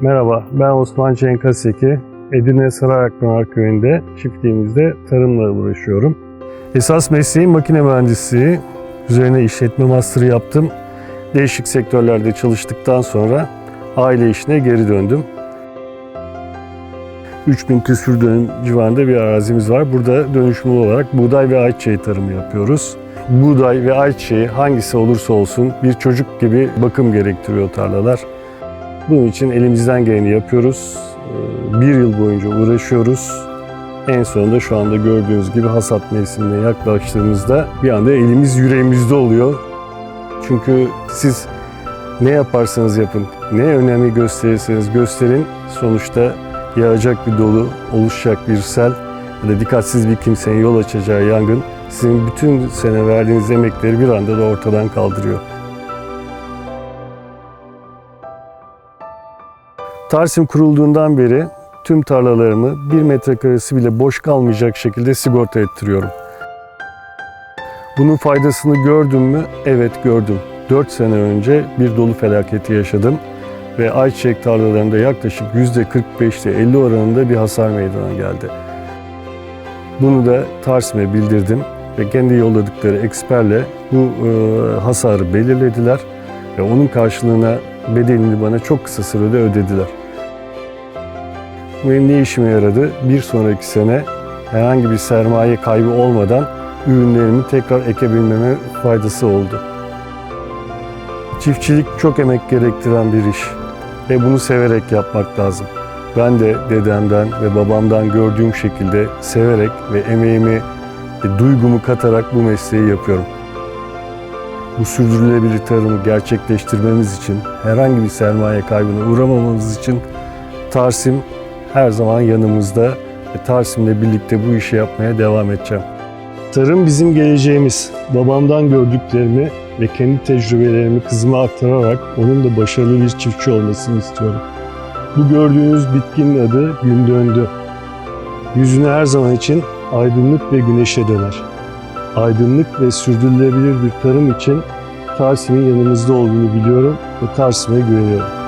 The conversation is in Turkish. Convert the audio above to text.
Merhaba, ben Osman Cenk Aseki. Edirne Sarayakpınar Köyü'nde çiftliğimizde tarımla uğraşıyorum. Esas mesleğim makine mühendisliği. Üzerine işletme master'ı yaptım. Değişik sektörlerde çalıştıktan sonra aile işine geri döndüm. 3000 küsür dönüm civarında bir arazimiz var. Burada dönüşümlü olarak buğday ve ayçiçeği tarımı yapıyoruz. Buğday ve ayçiçeği hangisi olursa olsun bir çocuk gibi bakım gerektiriyor tarlalar. Bunun için elimizden geleni yapıyoruz. Ee, Bir yıl boyunca uğraşıyoruz. En sonunda şu anda gördüğünüz gibi hasat mevsimine yaklaştığımızda bir anda elimiz yüreğimizde oluyor. Çünkü siz ne yaparsanız yapın, ne önemi gösterirseniz gösterin sonuçta yağacak bir dolu, oluşacak bir sel ya da dikkatsiz bir kimsenin yol açacağı yangın sizin bütün sene verdiğiniz emekleri bir anda da ortadan kaldırıyor. Tarsim kurulduğundan beri tüm tarlalarımı bir metrekaresi bile boş kalmayacak şekilde sigorta ettiriyorum. Bunun faydasını gördüm mü? Evet gördüm. 4 sene önce bir dolu felaketi yaşadım ve ayçiçek tarlalarında yaklaşık %45'te 50 oranında bir hasar meydana geldi. Bunu da Tarsim'e bildirdim ve kendi yolladıkları eksperle bu e, hasarı belirlediler ve onun karşılığına bedelini bana çok kısa sürede ödediler. Bu benim ne işime yaradı? Bir sonraki sene herhangi bir sermaye kaybı olmadan ürünlerimi tekrar ekebilmeme faydası oldu. Çiftçilik çok emek gerektiren bir iş ve bunu severek yapmak lazım. Ben de dedemden ve babamdan gördüğüm şekilde severek ve emeğimi duygumu katarak bu mesleği yapıyorum. Bu sürdürülebilir tarımı gerçekleştirmemiz için, herhangi bir sermaye kaybına uğramamamız için Tarsim her zaman yanımızda ve Tarsim'le birlikte bu işi yapmaya devam edeceğim. Tarım bizim geleceğimiz. Babamdan gördüklerimi ve kendi tecrübelerimi kızıma aktararak onun da başarılı bir çiftçi olmasını istiyorum. Bu gördüğünüz bitkinin adı gün döndü. Yüzüne her zaman için aydınlık ve güneşe döner. Aydınlık ve sürdürülebilir bir tarım için Tarsim'in yanımızda olduğunu biliyorum ve Tarsim'e güveniyorum.